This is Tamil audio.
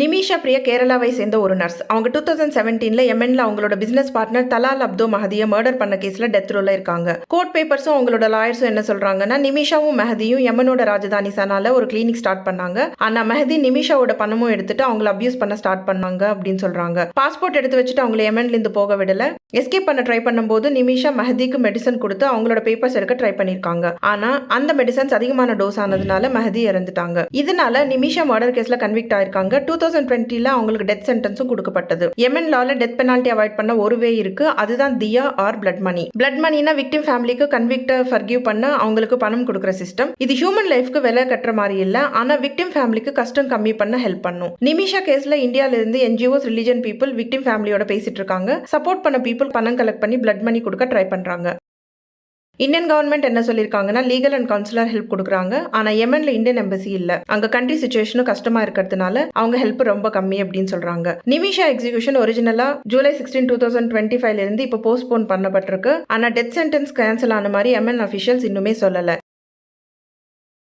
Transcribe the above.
நிமிஷா பிரியா கேரளாவை சேர்ந்த ஒரு நர்ஸ். அவங்க டூ தௌசண்ட் செவன்டீன்ல எம்என்ல அவங்களோட பிசினஸ் பார்ட்னர் தலால் அப்தோ மஹதியை மர்டர் பண்ண கேஸ்ல டெத் ரோல இருக்காங்க. கோர்ட் பேப்பர்ஸும் அவங்களோட லாயர்ஸும் என்ன சொல்றாங்கன்னா நிமிஷாவும் மெஹதியும் எமனோட ராஜதானி சனால ஒரு கிளினிக் ஸ்டார்ட் பண்ணாங்க. ஆனா மெஹதி நிமிஷாவோட பணமும் எடுத்துட்டு அவங்கள அபியூஸ் பண்ண ஸ்டார்ட் பண்ணாங்க அப்படின்னு சொல்றாங்க. பாஸ்போர்ட் எடுத்து வச்சுட்டு அவங்கள எமன்ல இருந்து போக விடல. எஸ்கேப் பண்ண ட்ரை பண்ணும்போது நிமிஷா மெஹதிக்கு மெடிசன் கொடுத்து அவங்களோட பேப்பர்ஸ் எடுக்க ட்ரை பண்ணிருக்காங்க. ஆனா அந்த மெடிசன்ஸ் அதிகமான டோஸ் ஆனதுனால மெஹதி இறந்துட்டாங்க. இதனால நிமிஷா மர்டர் கேஸ்ல கன்விக்ட் ஆயிருக்காங்க. டூ தௌசண்ட் டுவெண்ட்டியில் அவங்களுக்கு டெத் சென்டென்ஸும் கொடுக்கப்பட்டது. எம்என் லால டெத் பெனால்ட்டி அவாய்ட் பண்ண ஒரு வே இருக்கு. அதுதான் தியா ஆர் பிளட் மணி பிளட் மணினா விக்டிம் ஃபேமிலிக்கு கன்விக்ட ஃபர்கியூ பண்ண அவங்களுக்கு பணம் கொடுக்குற சிஸ்டம் இது ஹியூமன் லைஃப்க்கு விலை கட்டுற மாதிரி இல்லை. ஆனால் விக்டிம் ஃபேமிலிக்கு கஷ்டம் கம்மி பண்ண ஹெல்ப் பண்ணும். நிமிஷா கேஸ்ல இந்தியால இருந்து என்ஜிஓஸ் ரிலிஜன் பீப்புள் விக்டிம் ஃபேமிலியோட பேசிட்டு இருக்காங்க. சப்போர்ட் பண்ண பீப்புள் பணம் கலெக்ட் பண்ணி பிளட் மணி கொடுக்க ட்ரை பண்றாங்க. இந்தியன் கவர்மெண்ட் என்ன சொல்லியிருக்காங்கன்னா லீகல் அண்ட் கவுன்சிலர் ஹெல்ப் கொடுக்குறாங்க. ஆனா எமன்ல இந்தியன் எம்பசி இல்லை. அங்க கண்ட்ரி சுச்சுவேஷனும் கஷ்டமா இருக்கிறதுனால அவங்க ஹெல்ப் ரொம்ப கம்மி அப்படின்னு சொல்றாங்க. நிமிஷா எக்ஸிகியூஷன் ஒரிஜினலா July sixteen two thousand twenty ஃபைவ்ல இருந்து இப்போ போஸ்ட்போன் பண்ணப்பட்டிருக்கு. ஆனா டெத் சென்டென்ஸ் கேன்சல் ஆன மாதிரி எம்என் அஃபிஷியல்ஸ் இன்னுமே சொல்லல.